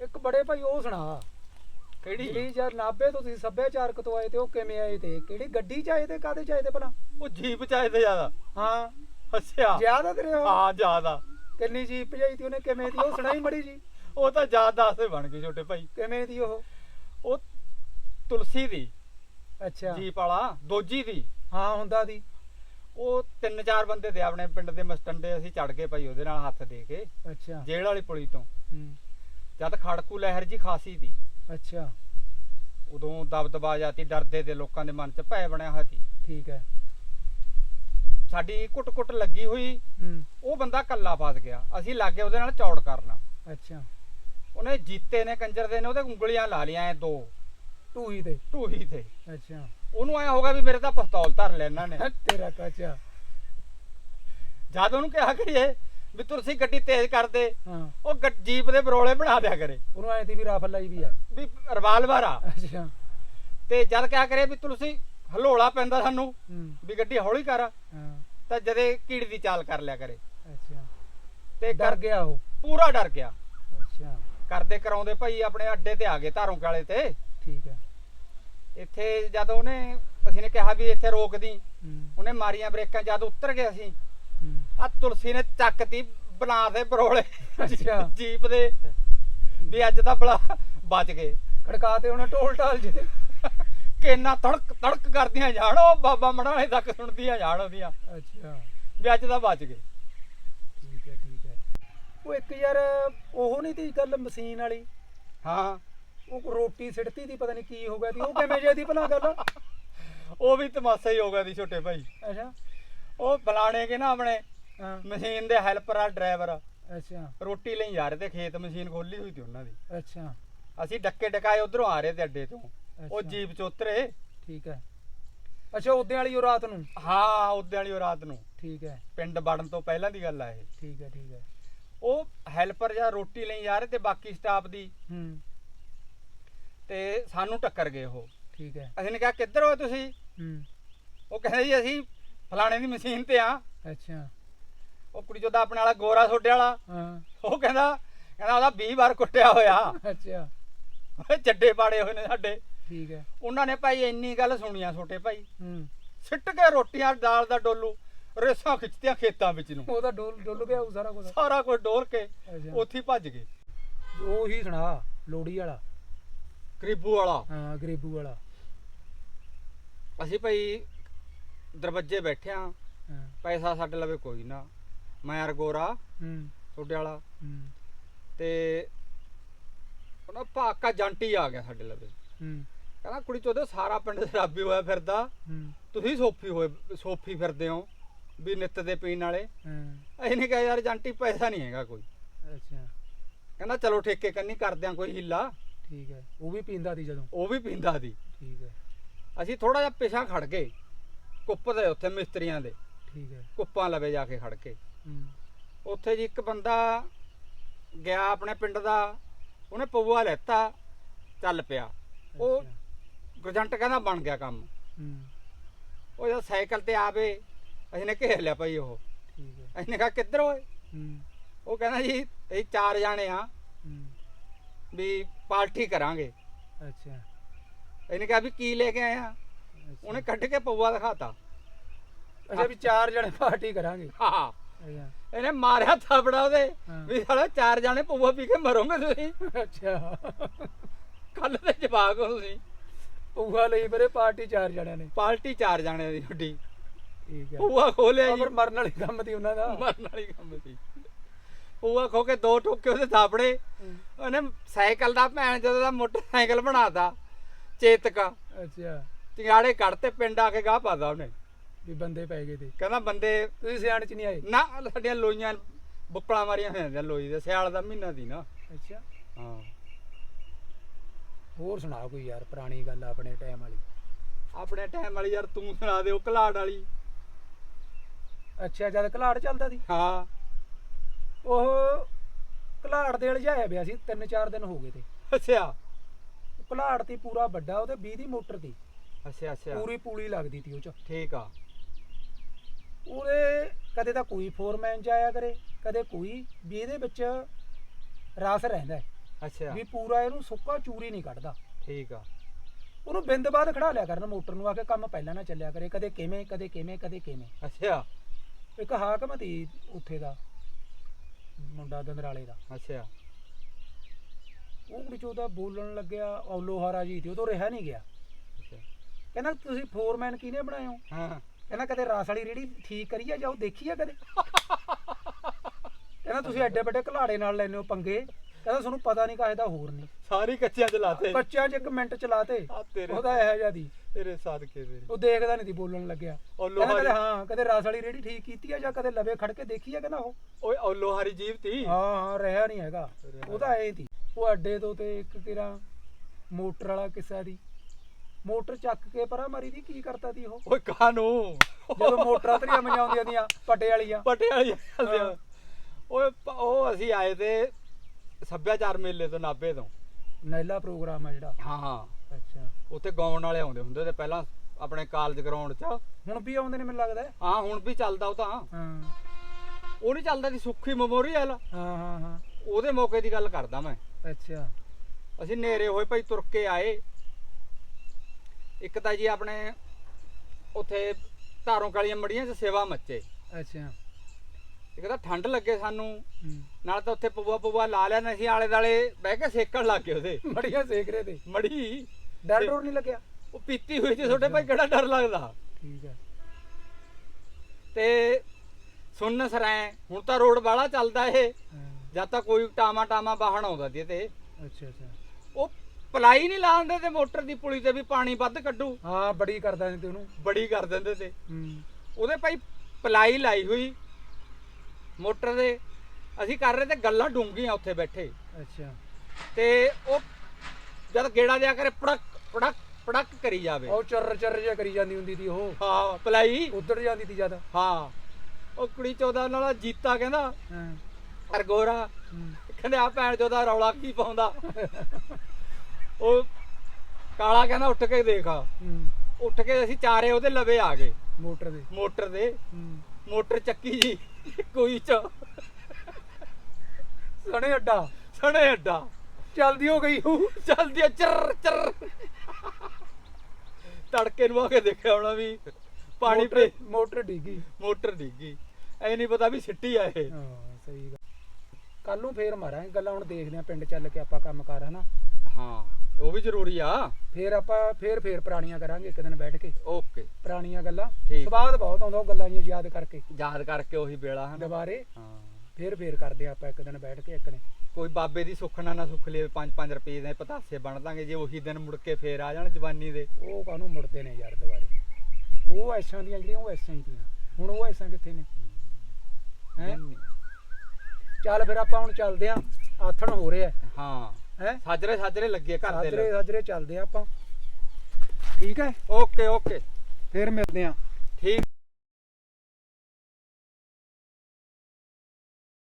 ਇੱਕ ਬੜੇ ਭਾਈ ਉਹ ਸੁਣਾ। ਕਿਹੜੀ? ਜਿਹੜੀ ਜਦ ਨਾਭੇ ਤੋਂ ਤੁਸੀਂ ਸੱਭਿਆਚਾਰਕ ਤੋਂ ਆਏ ਤੇ ਉਹ ਕਿਵੇਂ ਆਏ ਤੇ? ਕਿਹੜੀ ਗੱਡੀ ਚ ਆਏ ਤੇ ਕਾਦੇ ਚ ਆਏ ਤੇ ਭਲਾ? ਉਹ ਜੀਪ ਚਾਹੀਦੇ ਜ਼ਿਆਦਾ। ਹਾਂ। ਅੱਛਾ। ਜ਼ਿਆਦਾ ਤੇਰੇ ਉਹ? ਹਾਂ ਜ਼ਿਆਦਾ। ਕਿੰਨੀ ਜੀ ਭਜਾਈ ਤੀ ਉਹਨੇ ਕਿਵੇਂ ਦੀ ਉਹ ਸੁਣਾਈ ਮੜੀ ਜੀ। ਉਹ ਤਾਂ ਜ਼ਿਆਦਾ ਦਾਸੇ ਬਣ ਗਏ ਛੋਟੇ ਭਾਈ। ਕਿਵੇਂ ਦੀ ਉਹ? ਉਹ ਤੁਲਸੀ ਦੀ। ਅੱਛਾ। ਜੀਪ ਵਾਲਾ ਦੋਜੀ ਦੀ। ਹਾਂ ਹੁੰਦਾ ਦੀ। ਉਹ ਤਿੰਨ ਚਾਰ ਬੰਦੇ ਤੇ ਆਪਣੇ ਪਿੰਡ ਦੇ ਮਸਟੰਡੇ ਅਸੀਂ ਚੜ ਗਏ ਭਾਈ ਉਹਦੇ ਨਾਲ ਹੱਥ ਦੇ ਕੇ ਅੱਛਾ। ਜੇਲ੍ਹ ਵਾਲੀ ਪੁਲੀ ਤੋਂ। ਹੂੰ। ਜਦ ਖੜਕੂ ਲਹਿਰ ਜੀ ਖਾਸੀ ਦੀ ਅੱਛਾ। ਉਦੋਂ ਦਬਦਬਾ ਜਾਤੀ ਡਰਦੇ ਤੇ ਲੋਕਾਂ ਦੇ ਮਨ 'ਚ ਭੈ ਬਣਿਆ ਹੋਇਆ ਸੀ। ਠੀਕ ਹੈ। ਸਾਡੀ ਕੁੱਟ-ਕੁੱਟ ਲੱਗੀ ਹੋਈ। ਹੂੰ। ਉਹ ਬੰਦਾ ਕੱਲਾ ਫਸ ਗਿਆ। ਅਸੀਂ ਲੱਗੇ ਉਹਦੇ ਨਾਲ ਚੌੜ ਕਰਨਾ। ਅੱਛਾ। ਉਹਨੇ ਜੀਤੇ ਨੇ ਕੰਜਰ ਦੇ ਨੇ ਉਹਦੇ ਉਂਗਲੀਆਂ ਲਾ ਲੀਆਂ ਐ ਦੋ। ਟੂਹੀ ਤੇ। ਢੂਹੀ ਤੇ। ਅੱਛਾ। ਉਹਨੂੰ ਐ ਹੋਗਾ ਵੀ ਮੇਰੇ ਤਾਂ ਪਿਸਤੌਲ ਧਰ ਲੈ ਇਹਨਾਂ ਨੇ। ਤੇਰਾ ਕਾਚਾ। ਜਦ ਉਹਨੂੰ ਕਿਹਾ ਕਰੀਏ ਵੀ ਤੁਸੀਂ ਗੱਡੀ ਤੇਜ਼ ਕਰ ਦੇ ਹਾਂ। ਉਹ ਜੀਪ ਦੇ ਬਰੋਲੇ ਬਣਾ ਦਿਆ ਕਰੇ। ਉਹਨੂੰ ਐ ਤੀ ਵੀ ਰਾਫਲ ਲਾਈ ਵੀ ਆ। ਵੀ ਰਿਵਾਲਵਰ ਆ। ਅੱਛਾ। ਤੇ ਜਦ ਕਿਹਾ ਕਰੇ ਵੀ ਤੁਸੀਂ ਹਲੋਲਾ ਪੈਂਦਾ ਸਾਨੂੰ ਹੂੰ। ਵੀ ਗੱਡੀ ਹੌਲੀ ਕਰ ਹਾਂ। ਤਾਂ ਜਦੇ ਕੀੜ ਦੀ ਚਾਲ ਕਰ ਲਿਆ ਕਰੇ। ਅੱਛਾ। ਤੇ ਡਰ ਕਰ ਗਿਆ ਉਹ? ਪੂਰਾ ਡਰ ਗਿਆ। ਅੱਛਾ। ਕਰਦੇ ਕਰਾਉਂਦੇ ਭਾਈ ਆਪਣੇ ਅੱਡੇ ਤੇ ਆ ਗਏ ਧਾਰੋਂ ਕਾਲੇ ਤੇ। ਇੱਥੇ ਜਦ ਉਹਨੇ ਅਸੀਂ ਨੇ ਕਿਹਾ ਵੀ ਇੱਥੇ ਰੋਕ ਦੀ। ਉਹਨੇ ਮਾਰੀਆਂ ਬ੍ਰੇਕਾਂ ਜਦ ਉਤਰ ਗਏ ਅਸੀਂ। ਆ ਤੁਲਸੀ ਨੇ ਚੱਕਤੀ ਬਣਾ ਦੇ ਬਰੋਲੇ। ਅੱਛਾ। ਜੀਪ ਦੇ। ਵੀ ਅੱਜ ਤਾਂ ਬੜਾ ਬਚ ਗਏ। ਖੜਕਾ ਤੇ ਉਹਨੇ ਢੋਲ ਢਾਲ ਜੇ। ਕਿੰਨਾ ਤੜਕ ਤੜਕ ਕਰਦੀਆਂ ਜਾਣ ਉਹ ਬਾਬਾ ਮੜਾਲੇ ਤੱਕ ਸੁਣਦੀਆਂ ਜਾਣ ਉਹਦੀਆਂ। ਅੱਛਾ। ਵੀ ਅੱਜ ਤਾਂ ਬਚ ਗਏ। ਠੀਕ ਹੈ ਠੀਕ ਹੈ। ਉਹ ਇੱਕ ਯਾਰ ਉਹ ਨਹੀਂ ਤੀ ਗੱਲ ਮਸ਼ੀਨ ਵਾਲੀ? ਹਾਂ। ਉਹ ਰੋਟੀ ਸਿੱਟਤੀ ਦੀ ਪਤਾ ਨਹੀਂ ਕੀ ਹੋ ਗਿਆ ਤੀ ਉਹ ਕਿਵੇਂ ਜੇ ਦੀ ਭਲਾ ਗੱਲ? ਉਹ ਵੀ ਤਮਾਸ਼ਾ ਹੀ ਹੋ ਗਿਆ ਦੀ ਛੋਟੇ ਭਾਈ। ਅੱਛਾ। ਉਹ ਬੁਲਾਣੇ ਕੇ ਨਾ ਆਪਣੇ ਹਾਂ। ਮਸ਼ੀਨ ਦੇ ਹੈਲਪਰ ਆ ਡਰਾਈਵਰ ਅੱਛਾ। ਰੋਟੀ ਲਈ ਜਾ ਰਹੇ ਤੇ ਖੇਤ ਮਸ਼ੀਨ ਖੋਲੀ ਹੋਈ ਸੀ ਉਹਨਾਂ ਦੀ। ਅੱਛਾ। ਅਸੀਂ ਡੱਕੇ ਡਕਾਏ ਉਧਰੋਂ ਆ ਰਹੇ ਤੇ ਅੱਡੇ ਤੋਂ। ਉਹ। ਜੀਪ ਚ ਉਤਰੇ। ਠੀਕ ਹੈ। ਅੱਛਾ ਉਦੋਂ ਵਾਲੀ ਉਹ ਰਾਤ ਨੂੰ? ਹਾਂ ਉਦੋਂ ਵਾਲੀ ਉਹ ਰਾਤ ਨੂੰ। ਠੀਕ ਹੈ। ਪਿੰਡ ਵੜਨ ਤੋਂ ਪਹਿਲਾਂ ਦੀ ਗੱਲ ਆ ਇਹ। ਠੀਕ ਹੈ ਠੀਕ ਹੈ। ਉਹ ਹੈਲਪਰ ਜਾਂ ਰੋਟੀ ਲਈ ਜਾ ਰਹੇ ਤੇ ਬਾਕੀ ਸਟਾਫ ਦੀ ਹੂੰ। ਤੇ ਸਾਨੂੰ ਟੱਕਰ ਗਏ ਉਹ। ਠੀਕ ਹੈ। ਅਸੀਂ ਨੇ ਕਿਹਾ ਕਿੱਧਰ ਹੋ ਤੁਸੀਂ? ਹੂੰ। ਉਹ ਕਹਿੰਦੇ ਜੀ ਅਸੀਂ ਫਲਾਣੇ ਦੀ ਮਸ਼ੀਨ ਤੇ ਆ। ਅੱਛਾ। ਉਹ ਕੁੜੀ ਚੋਦਾ ਆਪਣੇ ਵਾਲਾ ਗੋਰਾ ਸੋਡੇ ਵਾਲਾ। ਹਾਂ। ਉਹ ਕਹਿੰਦਾ ਕਹਿੰਦਾ ਉਹਦਾ 20 ਵਾਰ ਕੁੱਟਿਆ ਹੋਇਆ। ਅੱਛਾ। ਓਏ ਚੱਡੇ ਪਾੜੇ ਹੋਏ ਨੇ ਸਾਡੇ। ਠੀਕ ਹੈ। ਉਹਨਾਂ ਨੇ ਭਾਈ ਇੰਨੀ ਗੱਲ ਸੁਣੀਆਂ ਛੋਟੇ ਭਾਈ। ਹੂੰ। ਸਿੱਟ ਕੇ ਰੋਟੀਆਂ ਦਾਲ ਦਾ ਡੋਲੂ ਰੇਸਾਂ ਖਿੱਚਤੀਆਂ ਖੇਤਾਂ ਵਿੱਚ ਨੂੰ। ਉਹ ਤਾਂ ਡੋਲ ਡੁੱਲ ਗਿਆ ਉਹ ਸਾਰਾ ਕੁਝ ਸਾਰਾ ਕੁਝ ਡੋਲ ਕੇ ਅੱਛਾ। ਉੱਥੇ ਹੀ ਭੱਜ ਗਏ। ਉਹ ਹੀ ਸੁਣਾ ਲੋੜੀ ਵਾਲਾ। ਗਰੀਬੂ ਵਾਲਾ। ਹਾਂ ਗਰੀਬੂ ਵਾਲਾ। ਅਸੀਂ ਭਾਈ ਦਰਵਾਜ਼ੇ ਬੈਠੇ ਆ। ਹਾਂ। ਪੈਸਾ ਸਾਡੇ ਲਵੇ ਕੋਈ ਨਾ। ਮੈਂ ਯਾਰ ਗੋਰਾ ਹੂੰ। ਛੋਡੇ ਵਾਲਾ। ਹੂੰ। ਤੇ ਉਹਨਾਂ ਭਾਕਾ ਜੰਟੀ ਆ ਗਿਆ ਸਾਡੇ ਲਵੇ। ਹੂੰ। ਕਹਿੰਦਾ ਕੁੜੀ ਚੋਦੇ ਸਾਰਾ ਪਿੰਡ ਸ਼ਰਾਬੀ ਹੋਇਆ ਫਿਰਦਾ। ਹੂੰ। ਤੁਸੀਂ ਸੋਫੀ ਹੋਏ ਸੋਫੀ ਫਿਰਦੇ ਹੋ ਵੀ ਨਿੱਤ ਦੇ ਪੀਣ ਵਾਲੇ। ਹਾਂ। ਅਸੀਂ ਨੇ ਕਿਹਾ ਯਾਰ ਜੰਟੀ ਪੈਸਾ ਨਹੀਂ ਹੈਗਾ ਕੋਈ। ਅੱਛਾ। ਕਹਿੰਦਾ ਚਲੋ ਠੇਕੇ ਕੰਨੀ ਕਰਦੇ ਆ ਕੋਈ ਹਿੱਲਾ। ਠੀਕ ਹੈ। ਉਹ ਵੀ ਪੀਂਦਾ ਸੀ ਜਦੋਂ? ਉਹ ਵੀ ਪੀਂਦਾ ਸੀ। ਠੀਕ ਹੈ। ਅਸੀਂ ਥੋੜਾ ਜਿਹਾ ਪਿਛਾਂ ਖੜ ਗਏ। ਕੁੱਪ ਦੇ ਉੱਥੇ ਮਿਸਤਰੀਆਂ ਦੇ। ਠੀਕ ਹੈ। ਕੁੱਪਾਂ ਲਵੇ ਜਾ ਕੇ ਖੜ ਕੇ। ਹੂੰ। ਉੱਥੇ ਜੀ ਇੱਕ ਬੰਦਾ ਗਿਆ ਆਪਣੇ ਪਿੰਡ ਦਾ। ਉਹਨੇ ਪਊਆ ਲੈਤਾ। ਚੱਲ ਪਿਆ। ਉਹ। ਗੁਰਜੰਟ ਕਹਿੰਦਾ ਬਣ ਗਿਆ ਕੰਮ। ਹੂੰ। ਉਹ ਜਦ ਸਾਈਕਲ ਤੇ ਆਵੇ ਅਸੀਂ ਨੇ ਘੇਰ ਲਿਆ ਭਾਈ ਉਹ। ਠੀਕ ਹੈ। ਅਸੀਂ ਨੇ ਕਿਹਾ ਕਿੱਧਰ ਓਏ? ਹੂੰ। ਉਹ ਕਹਿੰਦਾ ਜੀ ਅਸੀਂ ਚਾਰ ਜਾਣੇ ਆ। ਵੀ ਪਾਰਟੀ ਕਰਾਂਗੇ। ਅੱਛਾ। ਇਹਨੇ ਕਿਹਾ ਵੀ ਕੀ ਲੈ ਕੇ ਆਇਆ। ਉਹਨੇ ਕੱਢ ਕੇ ਪਊਆ ਦਿਖਾਤਾ। ਅੱਛਾ ਵੀ ਚਾਰ ਜਣੇ ਪਾਰਟੀ ਕਰਾਂਗੇ। ਹਾਂ। ਅੱਛਾ। ਇਹਨੇ ਮਾਰਿਆ ਥਾਪੜਾ ਉਹਦੇ। ਵੀ ਸਾਲਾ ਚਾਰ ਜਾਣੇ ਪਊਆ ਪੀ ਕੇ ਮਰੋਗੇ ਤੁਸੀਂ। ਅੱਛਾ। ਕੱਲ ਦੇ ਜਵਾਕ ਹੋ ਤੁਸੀਂ। ਪਊਆ ਲਈ ਮੇਰੇ ਪਾਰਟੀ ਚਾਰ ਜਣਿਆਂ ਨੇ। ਪਾਰਟੀ ਚਾਰ ਜਾਣੇ ਦੀ ਛੁੱਟੀ ਠੀਕ ਹੈ। ਪਊਆ ਖੋਲਿਆ ਜੀ। ਪਰ ਮਰਨ ਵਾਲੀ ਕੰਮ ਦੀ ਉਹਨਾਂ ਦਾ। ਮਰਨ ਵਾਲੀ ਕੰਮ ਸੀ। ਪਊਆ ਖੋ ਕੇ ਦੋ ਠੋਕੇ ਉਹਦੇ ਥਾਪੜੇ। ਉਹਨੇ ਸਾਈਕਲ ਦਾ ਭੈਣ ਜਦੋਂ ਦਾ ਮੋਟਰਸਾਈਕਲ ਬਣਾਤਾ ਚੇਤਕ। ਅੱਛਾ। ਚਿੰਗਾੜੇ ਕੱਢਤੇ ਪਿੰਡ ਆ ਕੇ ਗਾਹ ਪਾਦਾ ਉਹਨੇ। ਵੀ ਬੰਦੇ ਪੈ ਗਏ ਤੇ। ਕਹਿੰਦਾ ਬੰਦੇ ਤੁਸੀਂ ਸਿਆਣ ਚ ਨਹੀਂ ਆਏ? ਨਾ ਸਾਡੀਆਂ ਲੋਈਆਂ ਬੁੱਕਲਾਂ ਮਾਰੀਆਂ ਹੋਈਆਂ ਨੇ ਲੋਈ ਦੇ ਸਿਆਲ ਦਾ ਮਹੀਨਾ ਸੀ ਨਾ। ਅੱਛਾ। ਹਾਂ। ਹੋਰ ਸੁਣਾ ਕੋਈ ਯਾਰ ਪੁਰਾਣੀ ਗੱਲ ਆਪਣੇ ਟਾਈਮ ਵਾਲੀ। ਆਪਣੇ ਟਾਈਮ ਵਾਲੀ ਯਾਰ ਤੂੰ ਸੁਣਾ ਦੇ ਉਹ ਘਲਾੜ ਵਾਲੀ। ਅੱਛਾ ਜਦ ਘਲਾੜ ਚੱਲਦਾ ਸੀ? ਹਾਂ। ਉਹ ਘਲਾੜ ਦੇ ਲਜਾਇਆ ਪਿਆ ਸੀ ਤਿੰਨ ਚਾਰ ਦਿਨ ਹੋ ਗਏ ਤੇ। ਅੱਛਾ। ਘਲਾੜ ਤੀ ਪੂਰਾ ਵੱਡਾ ਉਹਦੇ 20 ਦੀ ਮੋਟਰ ਤੀ। ਅੱਛਾ ਅੱਛਾ। ਪੂਰੀ ਪੂਲੀ ਲੱਗਦੀ ਤੀ ਉਹ ਚ। ਠੀਕ ਆ। ਉਹਦੇ ਕਦੇ ਤਾਂ ਕੋਈ ਫੋਰਮੈਨ ਚ ਆਇਆ ਕਰੇ ਕਦੇ ਕੋਈ ਵੀ ਇਹਦੇ ਵਿੱਚ ਰਸ ਰਹਿੰਦਾ ਹੈ। ਅੱਛਾ। ਵੀ ਪੂਰਾ ਇਹਨੂੰ ਸੁੱਕਾ ਚੂਰੀ ਨਹੀਂ ਕੱਢਦਾ। ਠੀਕ ਆ। ਉਹਨੂੰ ਬਿੰਦ ਬਾਅਦ ਖੜਾ ਲਿਆ ਕਰਨ ਮੋਟਰ ਨੂੰ ਆ ਕੇ ਕੰਮ ਪਹਿਲਾਂ ਨਾ ਚੱਲਿਆ ਕਰੇ ਕਦੇ ਕਿਵੇਂ ਕਦੇ ਕਿਵੇਂ ਕਦੇ ਕਿਵੇਂ। ਅੱਛਾ। ਇੱਕ ਹਾਕਮ ਤੀ ਉੱਥੇ ਦਾ। ਮੁੰਡਾ ਦੰਦਰਾਲੇ ਦਾ। ਅੱਛਾ। ਉਹ ਕੁੜੀ ਚੋਦਾ ਬੋਲਣ ਲੱਗਿਆ ਔਲੋ ਹਾਰਾ ਜੀ ਤੇ ਉਹ ਤੋਂ ਰਿਹਾ ਨਹੀਂ ਗਿਆ। ਅੱਛਾ। ਕਹਿੰਦਾ ਤੁਸੀਂ ਫੋਰਮੈਨ ਕਿਹਨੇ ਬਣਾਏ ਹੋ? ਹਾਂ। ਕਹਿੰਦਾ ਕਦੇ ਰਸ ਵਾਲੀ ਰੇੜੀ ਠੀਕ ਕਰੀ ਆ ਜਾਓ ਦੇਖੀ ਆ ਕਦੇ? ਕਹਿੰਦਾ ਤੁਸੀਂ ਐਡੇ ਵੱਡੇ ਘਲਾੜੇ ਨਾਲ ਲੈਨੇ ਹੋ ਪੰਗੇ। ਕਹਿੰਦਾ ਤੁਹਾਨੂੰ ਪਤਾ ਨਹੀਂ ਕਾਹੇ ਦਾ ਹੋਰ ਨਹੀਂ ਸਾਰੀ ਕੱਚਿਆਂ ਚ ਲਾਤੇ। ਬੱਚਿਆਂ 'ਚ ਇੱਕ ਮਿੰਟ ਚਲਾਤੇ ਆ ਤੇਰੇ ਉਹਦਾ ਇਹੋ ਜਿਹਾ ਦੀ। ਤੇਰੇ ਸਾਦਕੇ ਤੇਰੇ ਉਹ ਦੇਖਦਾ ਨਹੀਂ ਸੀ ਬੋਲਣ ਲੱਗਿਆ। ਉਹ ਕਹਿੰਦਾ ਕਦੇ ਲੋਹਾਰੀ ਹਾਂ ਕਦੇ ਰਸ ਵਾਲੀ ਰੇੜੀ ਠੀਕ ਕੀਤੀ ਆ ਜਾਂ ਕਦੇ ਲਵੇ ਖੜ ਕੇ ਦੇਖੀ ਆ ਕਹਿੰਦਾ ਉਹ? ਓਏ ਉਹ ਲੋਹਾਰੀ ਜੀਵ ਤੀ। ਹਾਂ ਹਾਂ ਰਿਹਾ ਨਹੀਂ ਹੈਗਾ। ਰਿਹਾ ਉਹਦਾ ਐ ਸੀ ਉਹ ਅੱਡੇ ਤੋਂ ਤੇ ਇੱਕ ਕਿਰਾ ਮੋਟਰ ਵਾਲਾ ਕਿੱਸਾ ਦੀ ਮੋਟਰ ਚੱਕ ਕੇ ਪਰਾਂ ਮਾਰੀ ਦੀ ਕੀ ਕਰਤਾ ਦੀ ਉਹ? ਓਏ ਕਾਨੂੰ ਜਦੋਂ ਮੋਟਰਾਂ ਤਰੀਆਂ ਮਜਾਉਂਦੀਆਂ ਦੀਆਂ ਪੱਟੇ ਵਾਲੀਆਂ। ਪਟੇ ਵਾਲੀ ਚੱਲਦੇ ਆ। ਹਾਂ। ਓਏ ਪ- ਉਹ ਅਸੀਂ ਆਏ ਤੇ ਸੱਭਿਆਚਾਰ ਮੇਲੇ ਤੋਂ ਨਾਭੇ ਤੋਂ। ਨੈਲਾ ਪ੍ਰੋਗਰਾਮ ਆ ਜਿਹੜਾ। ਹਾਂ ਹਾਂ। ਅੱਛਾ। ਉੱਥੇ ਗਾਉਣ ਵਾਲੇ ਆਉਂਦੇ ਹੁੰਦੇ ਤੇ ਪਹਿਲਾਂ ਆਪਣੇ ਕਾਲਜ ਗਰਾਊਂਡ 'ਚ। ਹੁਣ ਵੀ ਆਉਂਦੇ ਨੇ ਮੈਨੂੰ ਲੱਗਦਾ ਹੈ। ਹਾਂ ਹੁਣ ਵੀ ਚੱਲਦਾ ਉਹ ਤਾਂ। ਹਾਂ। ਉਹ ਨਹੀਂ ਚੱਲਦਾ ਸੀ ਸੁੱਖੀ ਮੈਮੋਰੀਅਲ ਹਾਂ ਹਾਂ ਹਾਂ। ਉਹਦੇ ਮੌਕੇ ਦੀ ਗੱਲ ਕਰਦਾ ਮੈਂ। ਅੱਛਾ। ਅਸੀਂ ਨੇਰੇ ਹੋਏ ਭਾਈ ਤੁਰ ਕੇ ਆਏ। ਇੱਕ ਤਾਂ ਜੀ ਆਪਣੇ ਉੱਥੇ ਧਾਰੋਂ ਕਾਲੀਆਂ ਮੜੀਆਂ 'ਚ ਸੇਵਾ ਮੱਚੇ। ਅੱਛਾ। ਇੱਕ ਤਾਂ ਠੰਡ ਲੱਗੇ ਸਾਨੂੰ। ਹੂੰ। ਨਾਲ ਤਾਂ ਉੱਥੇ ਪਊਆ ਪਊਆ ਲਾ ਲਿਆ ਨਹੀਂ ਆਲੇ ਦਾਲੇ ਬਹਿ ਕੇ ਸੇਕਣ ਲੱਗ ਗਏ ਉਹਦੇ। ਮੜੀਆਂ ਸੇਕ ਰਹੇ ਤੇ। ਮੜੀ। ਡਰ ਡੋਰ ਨਹੀਂ ਲੱਗਿਆ? ਉਹ ਪੀਤੀ ਹੋਈ ਸੀ ਤੁਹਾਡੇ ਭਾਈ ਕਿਹੜਾ ਡਰ ਲੱਗਦਾ? ਠੀਕ ਹੈ। ਤੇ ਸੁਣਨ ਸਰਾਂ ਹੁਣ ਤਾਂ ਰੋਡ ਵਾਲਾ ਚੱਲਦਾ ਇਹ। ਜਦ ਤਾਂ ਕੋਈ ਟਾਮਾ ਟਾਮਾ ਬਾਹਣ ਆਉਂਦਾ ਦੀ ਤੇ। ਅੱਛਾ ਅੱਛਾ। ਉਹ ਪਲਾਈ ਨਹੀਂ ਲਾਉਂਦੇ ਤੇ ਮੋਟਰ ਦੀ ਪੁਲੀ ਤੇ ਵੀ ਪਾਣੀ ਵੱਧ ਕੱਢੂ। ਹਾਂ ਬੜੀ ਕਰਦਾ ਨੇ ਤੇ ਉਹਨੂੰ। ਬੜੀ ਕਰ ਦਿੰਦੇ ਤੇ। ਹੂੰ। ਉਹਦੇ ਭਾਈ ਪਲਾਈ ਲਾਈ ਹੋਈ। ਮੋਟਰ ਦੇ। ਅਸੀਂ ਕਰ ਰਹੇ ਤੇ ਗੱਲਾਂ ਡੂੰਘੀਆਂ ਉੱਥੇ ਬੈਠੇ। ਅੱਛਾ। ਤੇ ਉਹ ਜਦ ਗੇੜਾ ਦਿਆ ਕਰੇ ਪੜਕ ਪੜਕ ਪੜਕ ਕਰੀ ਜਾਵੇ। ਉਹ ਚਰ ਚਰ ਜਿਹਾ ਕਰੀ ਜਾਂਦੀ ਹੁੰਦੀ ਸੀ ਉਹ। ਹਾਂ ਪਲਾਈ ਉਧਰ ਜਾਂਦੀ ਸੀ ਜ਼ਿਆਦਾ। ਹਾਂ। ਉਹ ਕੁੜੀ ਚੌਦਾ ਨਾਲ ਜੀਤਾ ਕਹਿੰਦਾ। ਹਾਂ। ਹੂੰ। ਕਹਿੰਦੇ ਆ ਭੈਣ ਚੋਦਾ ਰੌਲਾ ਕੀ ਪਾਉਂਦਾ। ਉਹ ਕਾਲਾ ਕਹਿੰਦਾ ਉੱਠ ਕੇ ਦੇਖ। ਉੱਠ ਕੇ ਅਸੀਂ ਚਾਰੇ ਉਹਦੇ ਲਵੇ ਆ ਗਏ। ਮੋਟਰ ਦੇ। ਮੋਟਰ ਦੇ। ਮੋਟਰ ਚੱਕੀ ਜੀ ਕੋਈ ਚ। ਸਣੇ ਅੱਡਾ। ਸਣੇ ਅੱਡਾ। ਚਲਦੀ ਹੋ ਗਈ। ਉਹ ਚੱਲਦੀ ਚਰ ਚਰ ਤੜਕੇ ਨੂੰ ਆ ਕੇ ਦੇਖਿਆ ਹੋਣਾ ਵੀ ਪਾਣੀ ਪੇ ਮੋਟਰ ਡਿੱਗੀ। ਮੋਟਰ ਡਿੱਗੀ। ਐ ਨਹੀਂ ਪਤਾ ਵੀ ਸਿੱਟੀ ਆ ਇਹ। ਹਾਂ ਸਹੀ ਗੱਲ। ਕੱਲ ਨੂੰ ਫੇਰ ਮਾਰਾਂਗੇ ਗੱਲਾਂ ਹੁਣ ਦੇਖਦੇ ਆਂ ਪਿੰਡ ਚੱਲ ਕੇ ਆਪਾਂ ਕੰਮ ਕਰ ਹਨਾ? ਹਾਂ ਉਹ ਵੀ ਜ਼ਰੂਰੀ ਆ। ਫੇਰ ਆਪਾਂ ਫੇਰ ਫੇਰ ਪੁਰਾਣੀਆਂ ਕਰਾਂਗੇ ਇੱਕ ਦਿਨ ਬੈਠ ਕੇ। ਓਕੇ। ਪੁਰਾਣੀਆਂ ਗੱਲਾਂ। ਠੀਕ। ਸਵਾਦ ਬਹੁਤ ਆਉਂਦਾ ਉਹ ਗੱਲਾਂ ਯਾਦ ਕਰਕੇ। ਯਾਦ ਕਰਕੇ ਉਹੀ ਵੇਲਾ ਹਨ? ਦੁਬਾਰੇ। ਹਾਂ। ਫੇਰ ਫੇਰ ਕਰਦੇ ਆਪਾਂ ਇੱਕ ਦਿਨ ਬੈਠ ਕੇ ਇੱਕ ਨੇ। ਕੋਈ ਬਾਬੇ ਦੀ ਸੁੱਖ ਨਾ ਨਾ ਸੁੱਖ ਲਈ 5-5 ਰੁਪਏ ਦੇ ਪਤਾਸੇ ਬਣ ਦਾਂਗੇ ਜੇ ਉਹੀ ਦਿਨ ਮੁੜ ਕੇ ਫੇਰ ਆ ਜਾਣ ਜਵਾਨੀ ਦੇ। ਉਹ ਕਾਹਨੂੰ ਮੁੜਦੇ ਨੇ ਯਾਰ ਦੁਬਾਰੇ? ਉਹ ਐਸਾਂ ਦੀਆਂ ਜਿਹੜੀਆਂ ਉਹ ਐਸਾਂ ਹੀ ਦੀਆਂ। ਹੁਣ ਉਹ ਐਸਾਂ ਕਿੱਥੇ ਨੇ? ਹੈ। ਚੱਲ ਫਿਰ ਆਪਾਂ ਹੁਣ ਚੱਲਦੇ ਆਂ। ਆਥਣ ਹੋ ਰਿਹਾ। ਹਾਂ। ਹੈ? ਸਾਜਰੇ ਸਾਜਰੇ ਲੱਗੇ ਘਰ ਦੇ ਸਾਜਰੇ ਸਾਜਰੇ ਚੱਲਦੇ ਆਂ ਆਪਾਂ। ਠੀਕ ਹੈ? Okay okay. ਫੇਰ ਮਿਲਦੇ ਆਂ। ਠੀਕ।